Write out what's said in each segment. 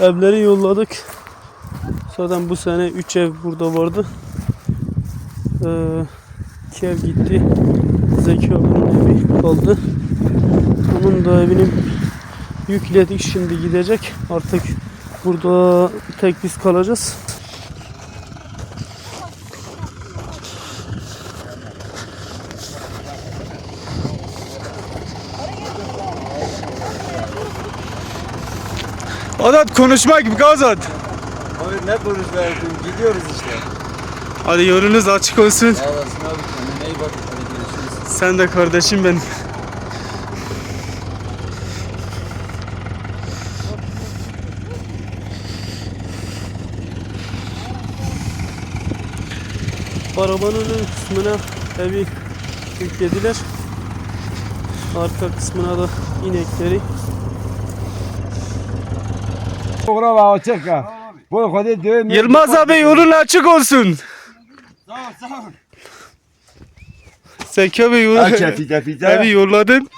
Evleri yolladık. Zaten bu sene 3 ev burada vardı. Ee, ev gitti. Zeki abinin evi kaldı. Onun da evini yükledik şimdi gidecek. Artık burada tek biz kalacağız. Adat konuşmak gibi Azat. Abi ne konuşmayalım gidiyoruz işte. Hadi yolunuz açık olsun. Sağ olasın abi kendine iyi bak. Hadi görüşürüz. Sen de kardeşim benim. Arabanın ön kısmına evi yüklediler. Arka kısmına da inekleri. Va açık ha. Bu kadar düğüm. Yılmaz abi yolun açık olsun. Sağ ol sağ ol. Zeki abi yolu, Aça fite fite. evi yolladın.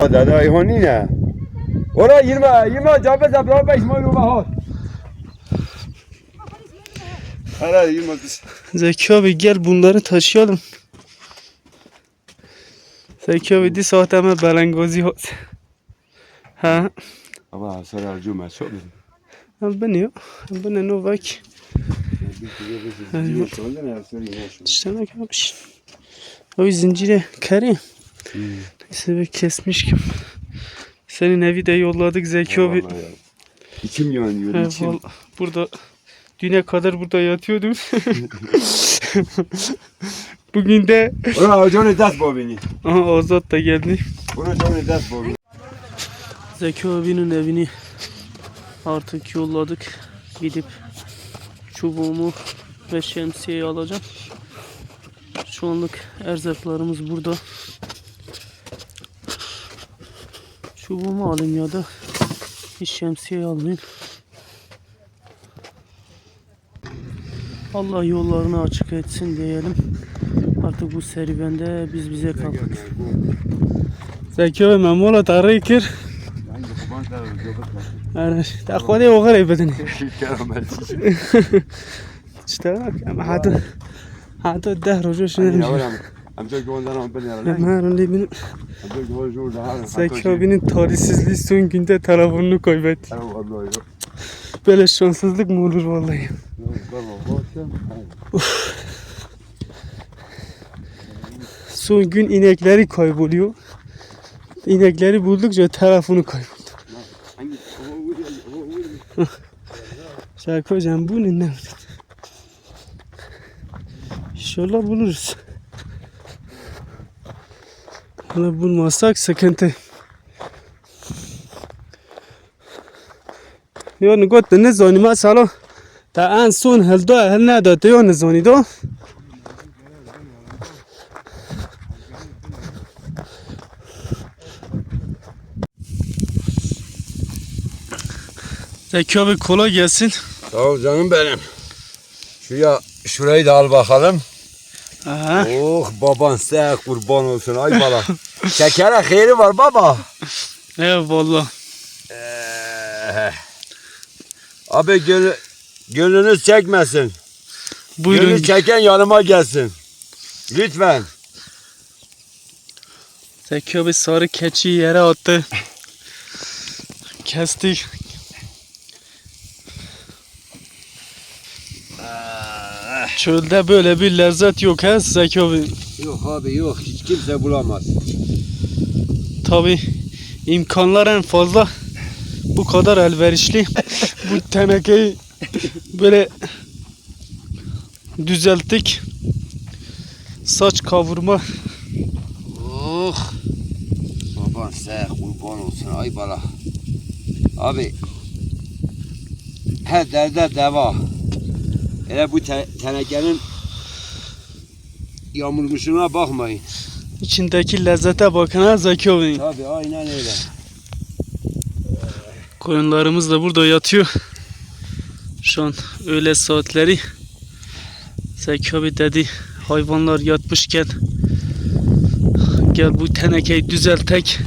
Da da ihoni ne? Ora 20 20 cabe da bro 5 mal ruba ha. Hala 20 kız. Zeki abi gel bunları taşıyalım. Zeki abi di saat hemen belengozi hot. Ha, Ama sonra cuma çok. ben yok. Ben ne novak. İşte ne kalmış. O zincire kare. Neyse bir kesmişkim. Senin evi de yolladık Zeki abi. İçim yanıyor He, içim. burada düne kadar burada yatıyordum. Bugün de Ora Johnny das bu beni. aha Azat da geldi. Ora Johnny das bu beni. Zeki abinin evini artık yolladık. Gidip çubuğumu ve şemsiyeyi alacağım. Şu anlık erzaklarımız burada. Çubuğumu alayım ya da hiç şemsiyeyi almayayım. Allah yollarını açık etsin diyelim. Artık bu serüvende biz bize kaldık. Zeki abi memola kir. وجوش Amca gönderim ben ya. ما اللي بين Amca gönderim da. Zeki abinin talihsizliği son günde telefonunu kaybetti. Vallahi. Böyle şanssızlık mı olur vallahi? Son gün inekleri kayboluyor. İnekleri buldukça telefonu kayboldu. Sarkozyan bu ne? İnşallah buluruz. Bunu bulmazsak sıkıntı. Yani gott ne zani mesela ta en son helda hel ne da diyor ne zani da. Zeki abi kolay gelsin. Ol canım benim. Şuraya şurayı da al bakalım. Aha. Oh baban size kurban olsun ay bala. Şekere hayri var baba. Eyvallah. Ee, abi gönü, gönlünüz çekmesin. Buyurun. Gönlü çeken yanıma gelsin. Lütfen. Zeki abi sarı keçiyi yere attı. Kestik. Çölde böyle bir lezzet yok ha Zeki abi. Yok abi yok hiç kimse bulamaz. Tabi imkanlar en fazla bu kadar elverişli. bu tenekeyi böyle düzelttik. Saç kavurma. Oh. Baban size kurban olsun ay bala. Abi. Her derde deva. Hele bu te- tenekenin yamulmuşuna bakmayın. içindeki lezzete bakın ha Zeki abi. Tabii aynen öyle. Koyunlarımız da burada yatıyor. Şu an öğle saatleri. Zeki abi dedi hayvanlar yatmışken gel bu tenekeyi düzeltek.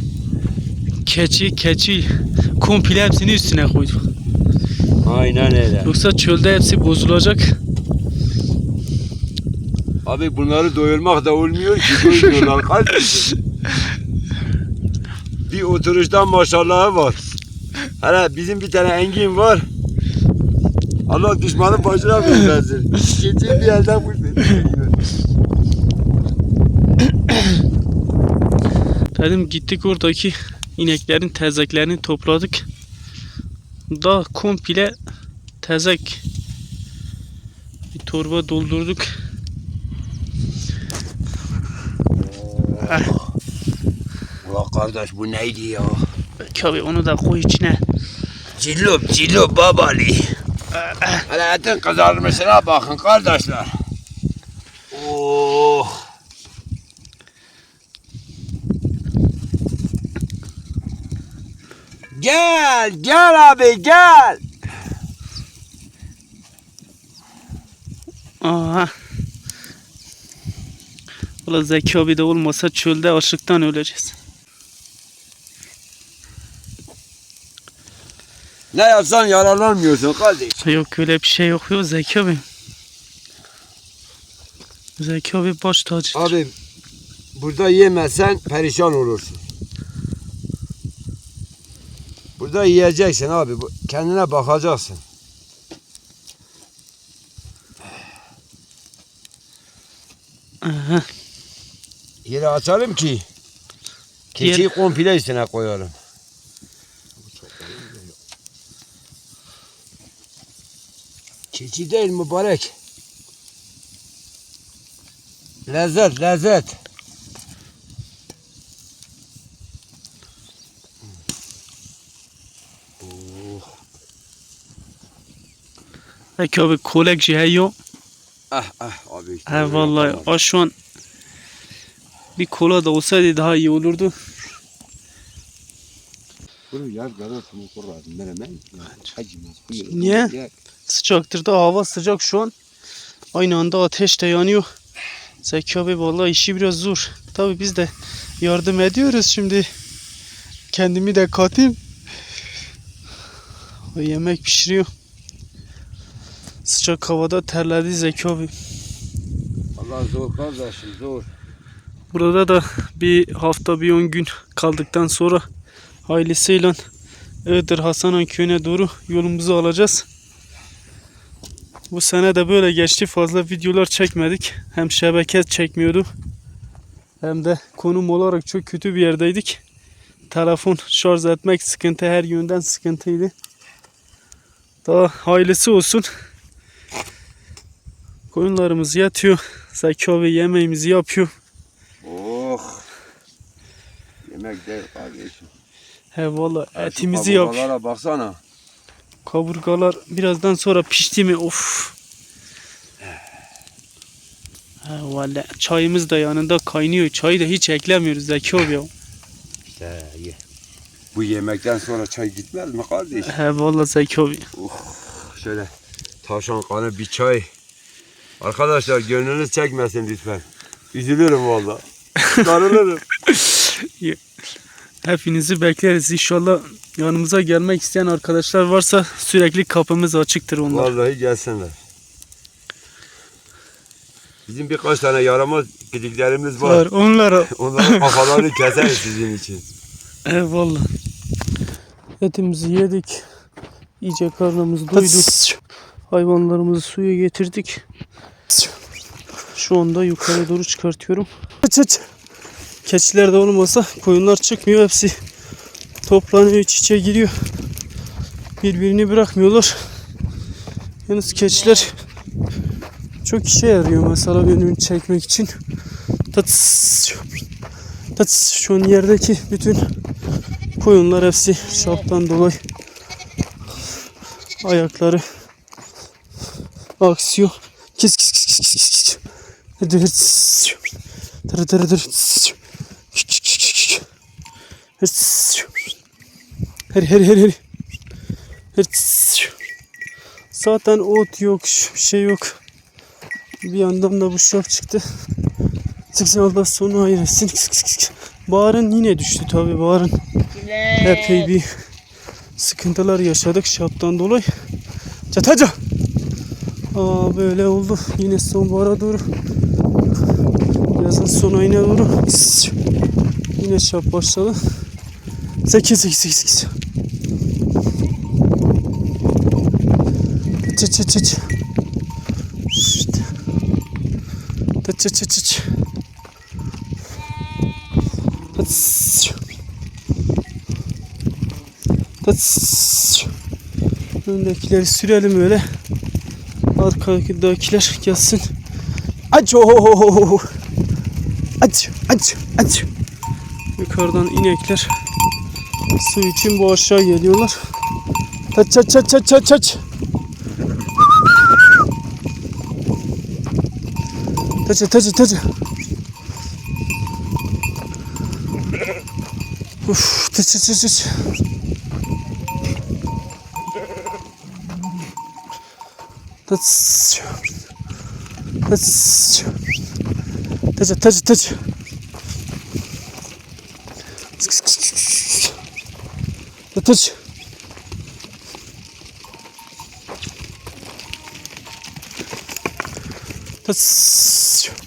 Keçi keçi komple hepsini üstüne koyduk. Aynen öyle. Yoksa çölde hepsi bozulacak. Abi bunları doyurmak da olmuyor ki doymuyorlar kardeşim. bir oturuştan maşallahı var. Hele bizim bir tane engin var. Allah düşmanın başına vermesin. Geceyi bir yerden vurdu. Dedim gittik oradaki ineklerin tezeklerini topladık. Da komple tezek bir torba doldurduk. Ulan kardeş bu neydi ya? Belki abi onu da koy içine. Cillop cillop babali. Hele etin kızarmışına bakın kardeşler. Oh. Gel, gel abi gel. Aha. Valla Zeki abi de olmasa çölde açlıktan öleceğiz. Ne yapsan yararlanmıyorsun kardeş. Yok öyle bir şey yok yok Zeki abi. Zeki abi baş tacıdır. Abi burada yemezsen perişan olursun. Burada yiyeceksin abi. Kendine bakacaksın. Aha. Yeri açalım ki keçiyi komple üstüne koyalım. Keçi değil mübarek. Lezzet, lezzet. Zeki abi kolek jiheyo. Ah ah abi işte. He vallahi o şu an bir kola da olsaydı daha iyi olurdu. Bunu yer kadar tumu kurardım. Acımaz. Buyurun. Niye? Sıcaktır da hava sıcak şu an. Aynı anda ateş de yanıyor. Zeki abi vallahi işi biraz zor. Tabi biz de yardım ediyoruz şimdi. Kendimi de katayım. O yemek pişiriyor. Sıcak havada terledi Zeki abi. Allah zor kardeşim zor. Burada da bir hafta bir on gün kaldıktan sonra ailesiyle Iğdır Hasanan köyüne doğru yolumuzu alacağız. Bu sene de böyle geçti. Fazla videolar çekmedik. Hem şebeke çekmiyordu. Hem de konum olarak çok kötü bir yerdeydik. Telefon şarj etmek sıkıntı. Her yönden sıkıntıydı. Daha hayırlısı olsun. Koyunlarımız yatıyor. Abi yemeğimizi yapıyor. Oh. Yemek değil kardeşim. He valla etimizi yap. kaburgalara baksana. Kaburgalar birazdan sonra pişti mi of. He valla çayımız da yanında kaynıyor. Çayı da hiç eklemiyoruz Zeki abi ya. İşte ye. Bu yemekten sonra çay gitmez mi kardeş? He valla Zeki abi. Şöyle tavşan kanı bir çay. Arkadaşlar gönlünüz çekmesin lütfen. Üzülürüm valla. Darılırım. Hepinizi bekleriz inşallah. Yanımıza gelmek isteyen arkadaşlar varsa sürekli kapımız açıktır onlar. Vallahi gelsinler. Bizim birkaç tane yaramaz gidiklerimiz var. Var onlara. Onların kafalarını keseriz sizin için. Eyvallah. Etimizi yedik. İyice karnımız doydu. Hayvanlarımızı suya getirdik. Şu anda yukarı doğru çıkartıyorum. Aç aç. Keçiler de olmasa koyunlar çıkmıyor. Hepsi toplanıyor iç içe giriyor. Birbirini bırakmıyorlar. Yalnız keçiler çok işe yarıyor mesela önünü çekmek için. Tats. Tats. Şu an yerdeki bütün koyunlar hepsi şaptan dolayı ayakları aksıyor. Kis kis kis kis kis kis. Hadi hadi. Tır tır tır. Hadi hadi hadi hadi. Hadi. Zaten ot yok, bir şey yok. Bir yandan da bu şap çıktı. Sık sık Allah sonu hayretsin. Bağırın yine düştü tabi bağırın. Epey bir sıkıntılar yaşadık şaptan dolayı. Çataca. Aa böyle oldu. Yine sonbahara doğru. Yazın son ayına doğru. Yine şap başladı. 8 8 8 8. Çıt çıt çıt. Şşt. Çıt çıt çıt çıt. Tıs. Tıs. Öndekileri sürelim öyle. Arkadakiler gelsin. Aç o. Aç aç aç. Yukarıdan inekler su için bu aşağı geliyorlar. Aç aç aç aç aç aç. Taç taç taç. Uf, taç taç taç taç. Taç. Taç. Taç taç taç. Taç. Taç.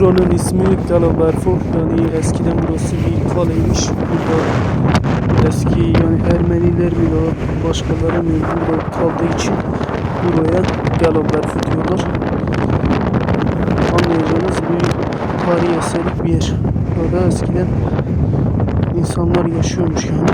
Buranın ismi Galaberfo yani eskiden burası bir kaleymiş. Burada eski yani Ermeniler mi ya başkaları mı burada kaldığı için buraya Galaberfo diyorlar. Anlayacağınız bir tarihi eserlik bir yer. Burada eskiden insanlar yaşıyormuş yani.